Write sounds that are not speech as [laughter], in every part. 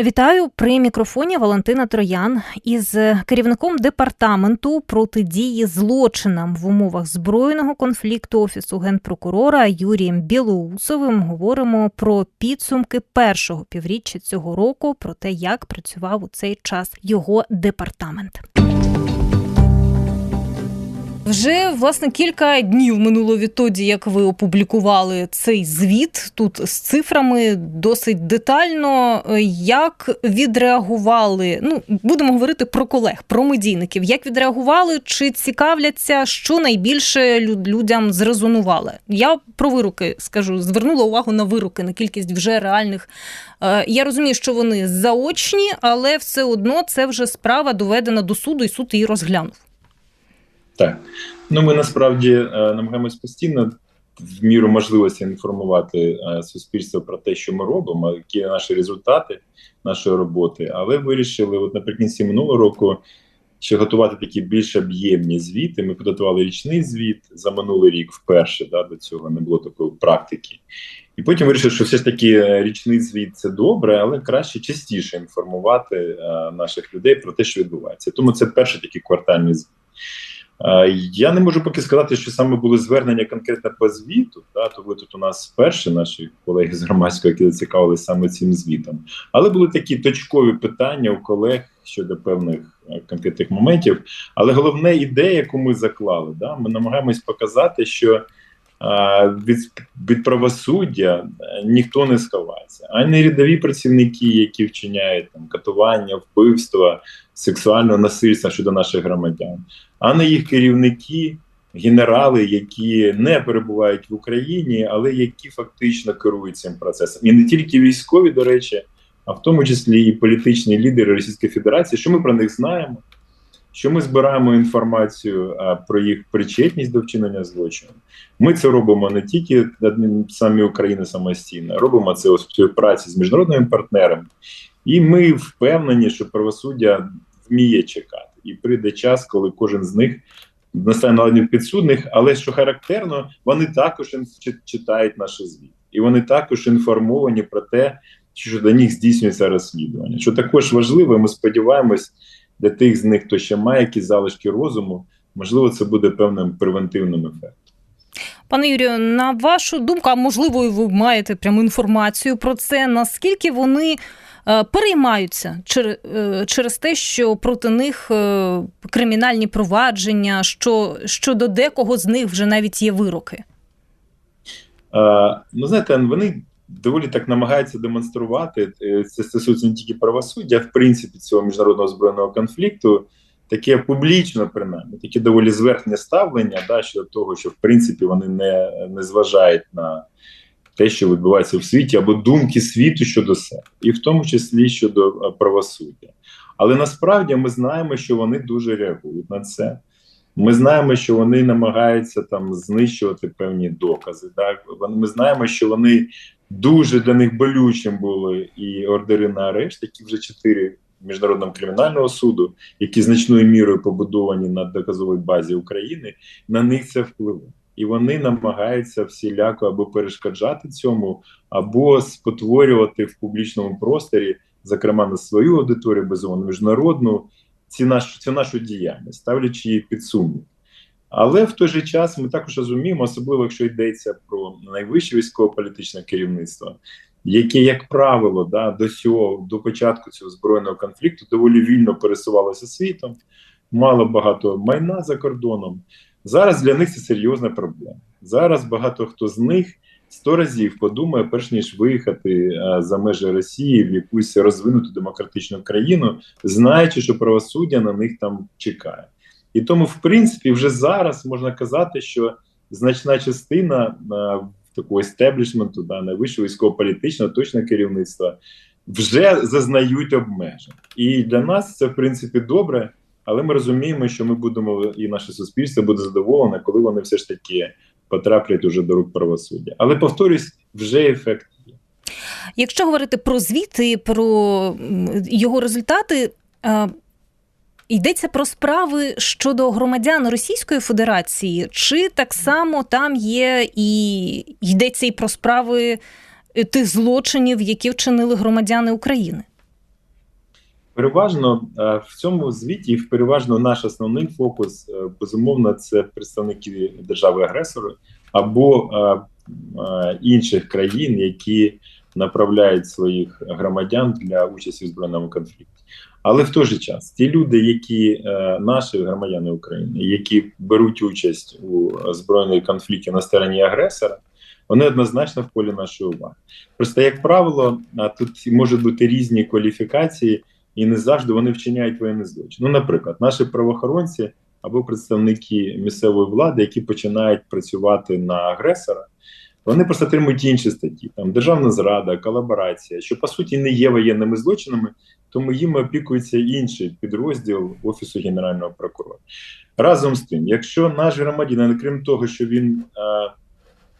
Вітаю при мікрофоні Валентина Троян із керівником департаменту протидії злочинам в умовах збройного конфлікту офісу генпрокурора Юрієм Білоусовим. Говоримо про підсумки першого півріччя цього року, про те, як працював у цей час його департамент. Вже власне кілька днів минуло відтоді, як ви опублікували цей звіт тут з цифрами досить детально. Як відреагували? Ну будемо говорити про колег, про медійників. Як відреагували, чи цікавляться, що найбільше людям зрезонували? Я про вироки скажу, звернула увагу на вироки, на кількість вже реальних. Е, я розумію, що вони заочні, але все одно це вже справа доведена до суду, і суд її розглянув. Так, ну ми насправді е, намагаємось постійно в міру можливості інформувати е, суспільство про те, що ми робимо, які наші результати нашої роботи. Але вирішили, от наприкінці минулого року, ще готувати такі більш об'ємні звіти. Ми підготували річний звіт за минулий рік вперше. Да, До цього не було такої практики. І потім вирішили, що все ж таки е, річний звіт це добре, але краще частіше інформувати наших людей про те, що відбувається. Тому це перший такий квартальний звіт. Я не можу поки сказати, що саме були звернення конкретно по звіту. Та, то ви тут у нас перші наші колеги з громадського, які зацікавилися саме цим звітом. Але були такі точкові питання у колег щодо певних е, конкретних моментів. Але головне ідея, яку ми заклали, да, ми намагаємось показати, що від від правосуддя е, ніхто не сховається, ані рядові працівники, які вчиняють там катування, вбивства, сексуального насильства щодо наших громадян, а не їх керівники, генерали, які не перебувають в Україні, але які фактично керують цим процесом, і не тільки військові, до речі, а в тому числі і політичні лідери Російської Федерації, що ми про них знаємо що ми збираємо інформацію про їх причетність до вчинення злочину. Ми це робимо не тільки самі України самостійно, робимо це у співпраці з міжнародними партнерами, і ми впевнені, що правосуддя вміє чекати, і прийде час, коли кожен з них настане на підсудних, але що характерно, вони також читають наші звіт, і вони також інформовані про те, що до них здійснюється розслідування. Що також важливо, ми сподіваємось для тих з них, хто ще має якісь залишки розуму, можливо, це буде певним превентивним ефектом. Пане Юрію, на вашу думку, а можливо, ви маєте пряму інформацію про це, наскільки вони е, переймаються е, через те, що проти них е, кримінальні провадження, що щодо декого з них вже навіть є вироки? Ну, знаєте, вони доволі так намагається демонструвати. Е, це стосується не тільки правосуддя, а в принципі цього міжнародного збройного конфлікту. Таке публічно, принаймні, таке доволі зверхнє ставлення, да, щодо того, що в принципі вони не не зважають на те, що відбувається в світі, або думки світу щодо себе, і в тому числі щодо е, правосуддя. Але насправді ми знаємо, що вони дуже реагують на це. Ми знаємо, що вони намагаються там знищувати певні докази. Так ми знаємо, що вони дуже для них болючим були і ордери на арешт, які вже чотири міжнародного кримінального суду, які значною мірою побудовані на доказовій базі України. На них це впливає. І вони намагаються всіляко або перешкоджати цьому, або спотворювати в публічному просторі, зокрема на свою аудиторію, безумовно, міжнародну ці наш, цю нашу діяльність, ставлячи її під сумнів. Але в той же час ми також розуміємо, особливо якщо йдеться про найвище військово-політичне керівництво, яке, як правило, да, до цього до початку цього збройного конфлікту доволі вільно пересувалося світом, мало багато майна за кордоном. Зараз для них це серйозна проблема. Зараз багато хто з них сто разів подумає, перш ніж виїхати за межі Росії в якусь розвинуту демократичну країну, знаючи, що правосуддя на них там чекає. І тому, в принципі, вже зараз можна казати, що значна частина а, такого естеблішменту, да, найвищого військово-політичного точно керівництва вже зазнають обмежень. І для нас це в принципі добре, але ми розуміємо, що ми будемо і наше суспільство буде задоволене, коли вони все ж таки потраплять уже до рук правосуддя. Але повторюсь, вже ефект є. Якщо говорити про звіти, про його результати. Йдеться про справи щодо громадян Російської Федерації, чи так само там є і йдеться і про справи тих злочинів, які вчинили громадяни України? переважно е, в цьому звіті переважно наш основний фокус, е, безумовно, це представники держави-агресора або е, е, інших країн, які направляють своїх громадян для участі в збройному конфлікті. Але в той же час ті люди, які е, наші громадяни України, які беруть участь у збройній конфлікті на стороні агресора, вони однозначно в полі нашої уваги. Просто, як правило, тут можуть бути різні кваліфікації, і не завжди вони вчиняють воєнний злочин. Ну, наприклад, наші правоохоронці або представники місцевої влади, які починають працювати на агресора, вони просто отримують інші статті, там державна зрада, колаборація, що по суті не є воєнними злочинами, тому їм опікується інший підрозділ Офісу Генерального прокурора. Разом з тим, якщо наш громадянин, крім того, що він е,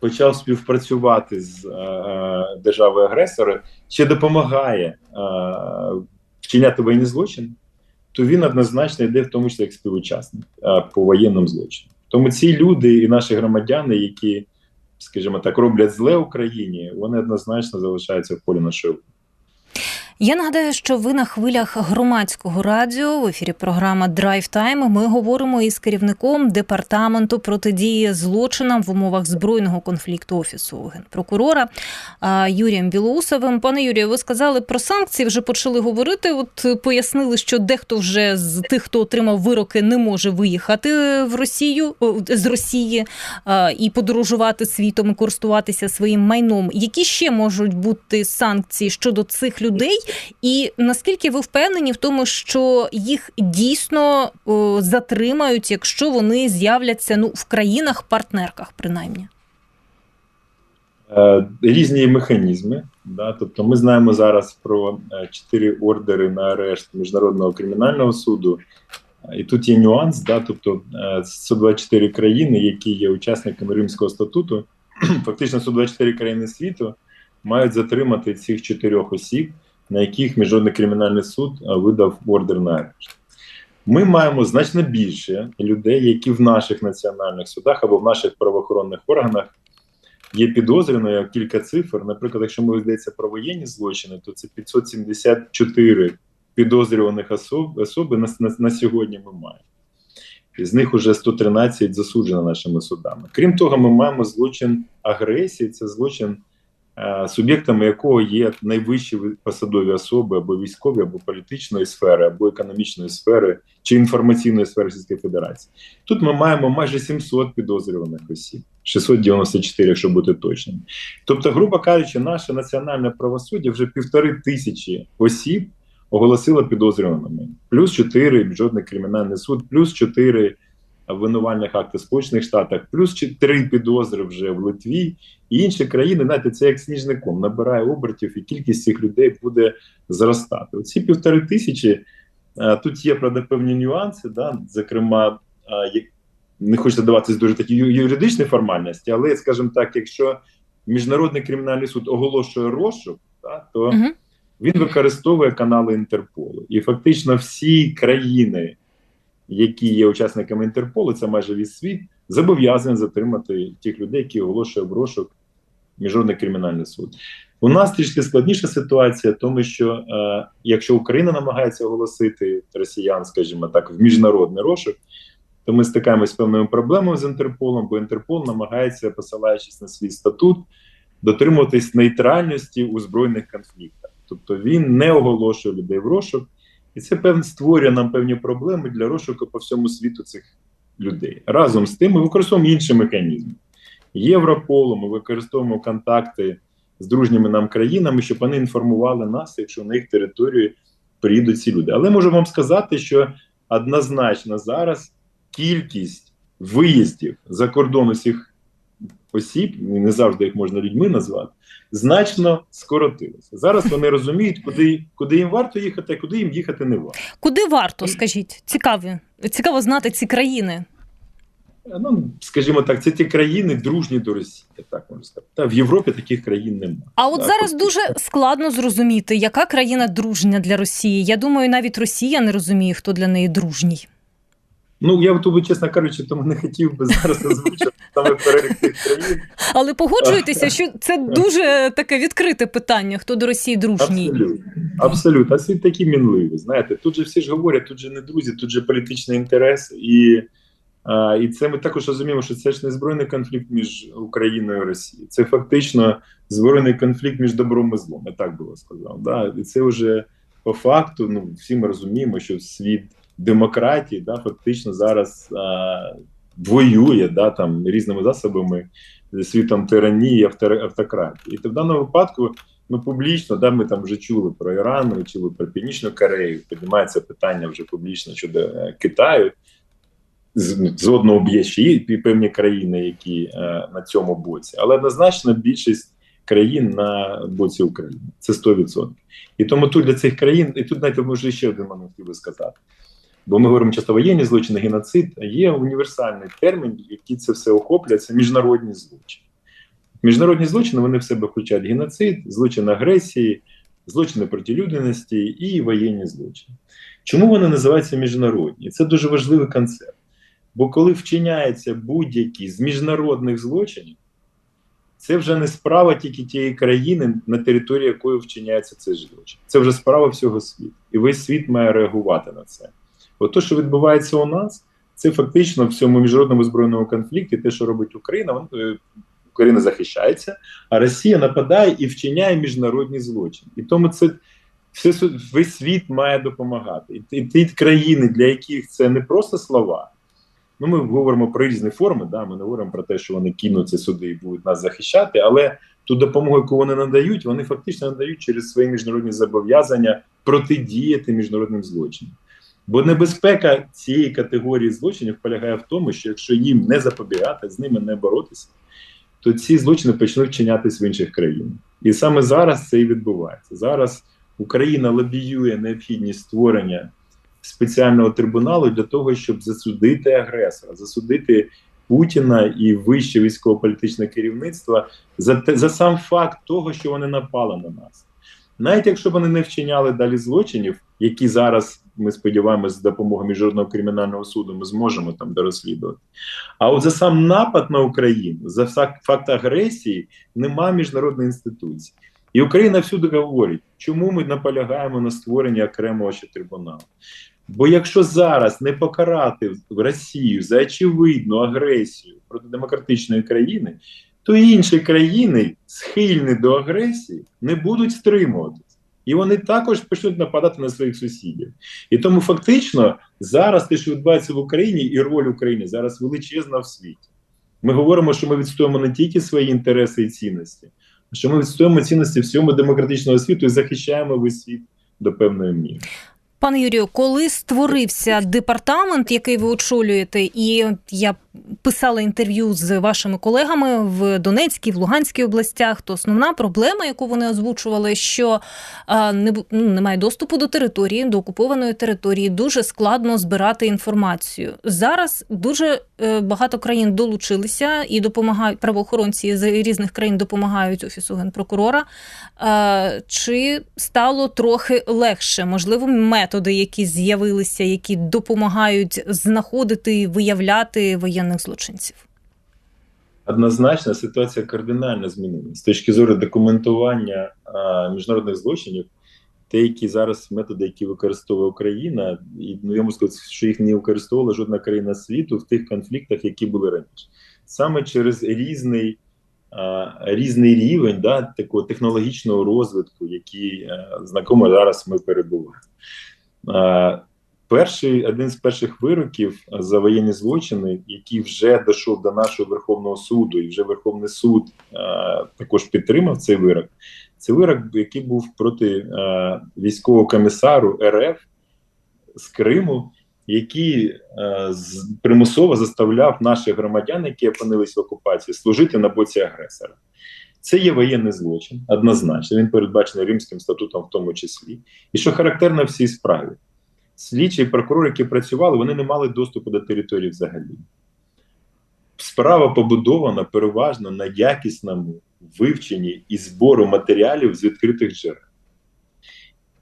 почав співпрацювати з е, е, державою агресора, ще допомагає е, вчиняти воєнні злочини, то він однозначно йде в тому числі як співучасник е, по воєнним злочинам. Тому ці люди і наші громадяни, які, скажімо так, роблять зле Україні, вони однозначно залишаються в полі нашої. Я нагадаю, що ви на хвилях громадського радіо в ефірі програма Драйв Тайм. Ми говоримо із керівником департаменту протидії злочинам в умовах збройного конфлікту офісу генпрокурора Юрієм Білоусовим. Пане Юрію, ви сказали про санкції, вже почали говорити. От пояснили, що дехто вже з тих, хто отримав вироки, не може виїхати в Росію з Росії і подорожувати світом і користуватися своїм майном. Які ще можуть бути санкції щодо цих людей? І наскільки ви впевнені в тому, що їх дійсно затримають, якщо вони з'являться ну в країнах-партнерках, принаймні? Е, різні механізми. Да? Тобто, ми знаємо зараз про е, чотири ордери на арешт міжнародного кримінального суду. І тут є нюанс, да? тобто е, 124 країни, які є учасниками Римського статуту, [clears throat] фактично 124 країни світу мають затримати цих чотирьох осіб, на яких міжнародний кримінальний суд е, видав ордер на арешт. Ми маємо значно більше людей, які в наших національних судах або в наших правоохоронних органах є підозрюваною кілька цифр. Наприклад, якщо ми йдеться про воєнні злочини, то це 574 підозрюваних особ, особи на, на, на сьогодні ми маємо. З них уже 113 засуджено нашими судами. Крім того, ми маємо злочин агресії, це злочин, суб'єктами якого є найвищі посадові особи або військові, або політичної сфери, або економічної сфери чи інформаційної сфери Російської Федерації. Тут ми маємо майже 700 підозрюваних осіб, 694, якщо бути точним. Тобто, грубо кажучи, наше національне правосуддя вже півтори тисячі осіб оголосило підозрюваними, плюс 4 міжнародний кримінальний суд, плюс 4 обвинувальних акти в Сполучених Штатах, плюс 3 підозри вже в Литві і інші країни, знаєте, це як сніжником набирає обертів, і кількість цих людей буде зростати. Оці півтори тисячі. е, Тут є правда певні нюанси, да, зокрема, е, не хочеться даватись дуже такі юридичні формальності, але, скажімо так, якщо міжнародний кримінальний суд оголошує розшук, да, то Мгм. він використовує канали Інтерполу. І фактично всі країни, які є учасниками Інтерполу, це майже весь світ, зобов'язані затримати тих людей, які оголошує розшук міжнародний кримінальний суд. У нас трішки складніша ситуація, тому що е, якщо Україна намагається оголосити росіян, скажімо так, в міжнародний розшук, то ми стикаємося з певними проблемами з Інтерполом, бо Інтерпол намагається, посилаючись на свій статут, дотримуватись нейтральності у збройних конфліктах. Тобто він не оголошує людей в розшук, і це певно створює нам певні проблеми для розшуку по всьому світу цих людей. Разом з тим, ми використовуємо інші механізми. Європолу, ми використовуємо контакти з дружніми нам країнами, щоб вони інформували нас, якщо на їх територію приїдуть ці люди. Але можу вам сказати, що однозначно зараз кількість виїздів за кордон усіх осіб, не завжди їх можна людьми назвати, значно скоротилося. Зараз вони [laughs] розуміють, куди, куди їм варто їхати, а куди їм їхати не варто. Куди варто, скажіть? Цікаві. Цікаво знати ці країни. Ну, скажімо так, це ті країни дружні до Росії, так можна сказати. Та в Європі таких країн немає. А от Так, зараз от- дуже складно зрозуміти, яка країна дружня для Росії. Я думаю, навіть Росія не розуміє, хто для неї дружній. Ну я тобі, чесно кажучи, тому не хотів би зараз озвучити саме перелік тих країн. Але погоджуєтеся, що це дуже таке відкрите питання, хто до Росії дружній. Абсолютно. Абсолютно. А світ такий мінливий. Знаєте, тут же всі ж говорять, тут же не друзі, тут же політичний інтерес. І а, і це ми також розуміємо, що це ж не збройний конфлікт між Україною і Росією. Це фактично збройний конфлікт між добром і злом. Я так було сказав. Да? І це вже по факту, ну всі ми розуміємо, що світ демократії да, фактично зараз а, воює да, там, різними засобами зі світом тиранії, автократії. І в даному випадку ну публічно, да, ми там вже чули про Іран, ми чули про Північну Корею, піднімається питання вже публічно щодо е, Китаю. З, з одного б'є ще і певні країни, які е, на цьому боці, але однозначно більшість країн на боці України. Це 100%. І тому тут для цих країн, і тут знаєте, може ще один момент хотів би сказати. Бо ми говоримо часто воєнні злочини, геноцид, є універсальний термін, який це все охоплює, це міжнародні злочини. Міжнародні злочини вони в себе включають геноцид, злочин агресії, злочини проти людяності і воєнні злочини. Чому вони називаються міжнародні? Це дуже важливий концепт. Бо коли вчиняється будь-який з міжнародних злочинів, це вже не справа тільки тієї країни, на території якої вчиняється цей злочин. Це вже справа всього світу. І весь світ має реагувати на це. От те, що відбувається у нас, це фактично в цьому міжнародному збройному конфлікті, те, що робить Україна, Україна захищається, а Росія нападає і вчиняє міжнародні злочини. І тому це все весь світ має допомагати. І, і ті країни, для яких це не просто слова. Ну, ми говоримо про різні форми. Да, Ми не говоримо про те, що вони кинуться сюди і будуть нас захищати, але ту допомогу, яку вони надають, вони фактично надають через свої міжнародні зобов'язання протидіяти міжнародним злочинам. Бо небезпека цієї категорії злочинів полягає в тому, що якщо їм не запобігати, з ними не боротися, то ці злочини почнуть чинятись в інших країнах. І саме зараз це і відбувається. Зараз Україна лобіює необхідність створення спеціального трибуналу для того, щоб засудити агресора, засудити Путіна і вище військово-політичне керівництво за те за сам факт того, що вони напали на нас. Навіть якщо вони не вчиняли далі злочинів, які зараз ми сподіваємося, з допомогою міжнародного кримінального суду ми зможемо там дорозслідувати. А от за сам напад на Україну, за факт агресії, нема міжнародної інституції. І Україна всюди говорить, чому ми наполягаємо на створенні окремого ще трибуналу. Бо якщо зараз не покарати Росію за очевидну агресію проти демократичної країни, то інші країни, схильні до агресії, не будуть стримуватися. І вони також почнуть нападати на своїх сусідів. І тому фактично зараз те, що відбувається в Україні, і роль України зараз величезна в світі. Ми говоримо, що ми відстоїмо не тільки свої інтереси і цінності, а що ми відстоїмо цінності всьому демократичного світу і захищаємо весь світ до певної міри. Пане Юрію, коли створився департамент, який ви очолюєте, і я писала інтерв'ю з вашими колегами в Донецькій, в Луганській областях, то основна проблема, яку вони озвучували, що не ну, немає доступу до території, до окупованої території, дуже складно збирати інформацію. Зараз дуже е, багато країн долучилися і допомагають правоохоронці з різних країн допомагають офісу генпрокурора. Чи стало трохи легше? Можливо, методи, які з'явилися, які допомагають знаходити виявляти воєнних злочинців? Однозначно, ситуація кардинально змінилася з точки зору документування а, міжнародних злочинів. Те, які зараз методи, які використовує Україна, і ну я можу сказати, що їх не використовувала жодна країна світу в тих конфліктах, які були раніше, саме через різний а, різний рівень да, такого технологічного розвитку, який а, знакомо зараз ми перебуваємо. Перший один з перших вироків за воєнні злочини, який вже дійшов до нашого Верховного суду, і вже Верховний суд а, також підтримав цей вирок. Це вирок, який був проти а, військового комісару РФ з Криму, який з, примусово заставляв наших громадян, які опинились в окупації, служити на боці агресора. Це є воєнний злочин, однозначно. Він передбачений Римським статутом, в тому числі. І що характерно в цій справі, слідчі і прокурори, які працювали, вони не мали доступу до території взагалі. Справа побудована переважно на якісному вивченні і збору матеріалів з відкритих джерел.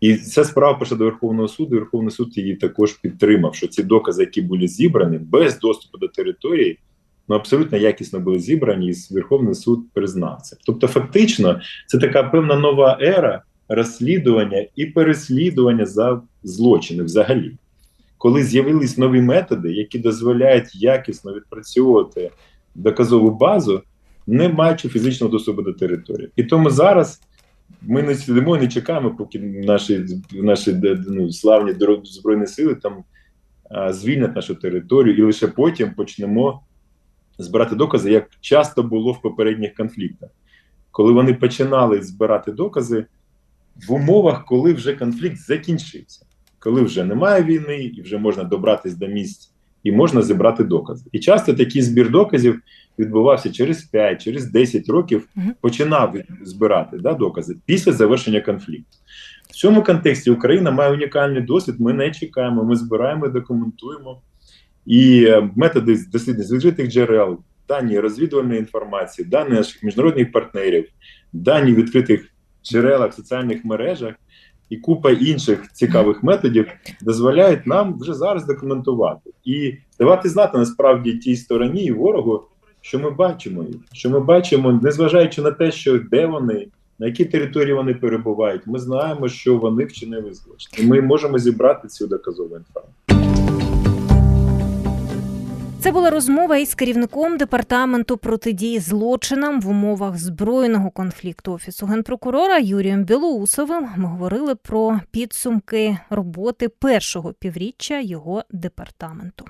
І ця справа пішла до Верховного суду. і Верховний суд її також підтримав, що ці докази, які були зібрані без доступу до території, ну абсолютно якісно були зібрані, і Верховний суд признав це. Тобто, фактично, це така певна нова ера розслідування і переслідування за злочини взагалі. Коли з'явились нові методи, які дозволяють якісно відпрацьовувати доказову базу, не маючи фізичного доступу до території. І тому зараз ми не сидимо і не чекаємо, поки наші, наші ну, славні збройні сили там а, звільнять нашу територію, і лише потім почнемо збирати докази, як часто було в попередніх конфліктах. Коли вони починали збирати докази в умовах, коли вже конфлікт закінчився, коли вже немає війни, і вже можна добратись до місць, і можна зібрати докази. І часто такий збір доказів відбувався через 5, через 10 років, починав збирати да, докази після завершення конфлікту. В цьому контексті Україна має унікальний досвід. Ми не чекаємо, ми збираємо, і документуємо. І е, методи дослідження з відкритих джерел, дані розвідувальної інформації, дані наших міжнародних партнерів, дані відкритих джерелах, соціальних мережах і купа інших цікавих методів дозволяють нам вже зараз документувати і давати знати насправді тій стороні і ворогу, що ми бачимо що ми бачимо, незважаючи на те, що де вони, на якій території вони перебувають, ми знаємо, що вони вчинили злочин. Ми можемо зібрати цю доказову інформацію. Це була розмова із керівником департаменту протидії злочинам в умовах збройного конфлікту офісу генпрокурора Юрієм Білоусовим. Ми говорили про підсумки роботи першого півріччя його департаменту.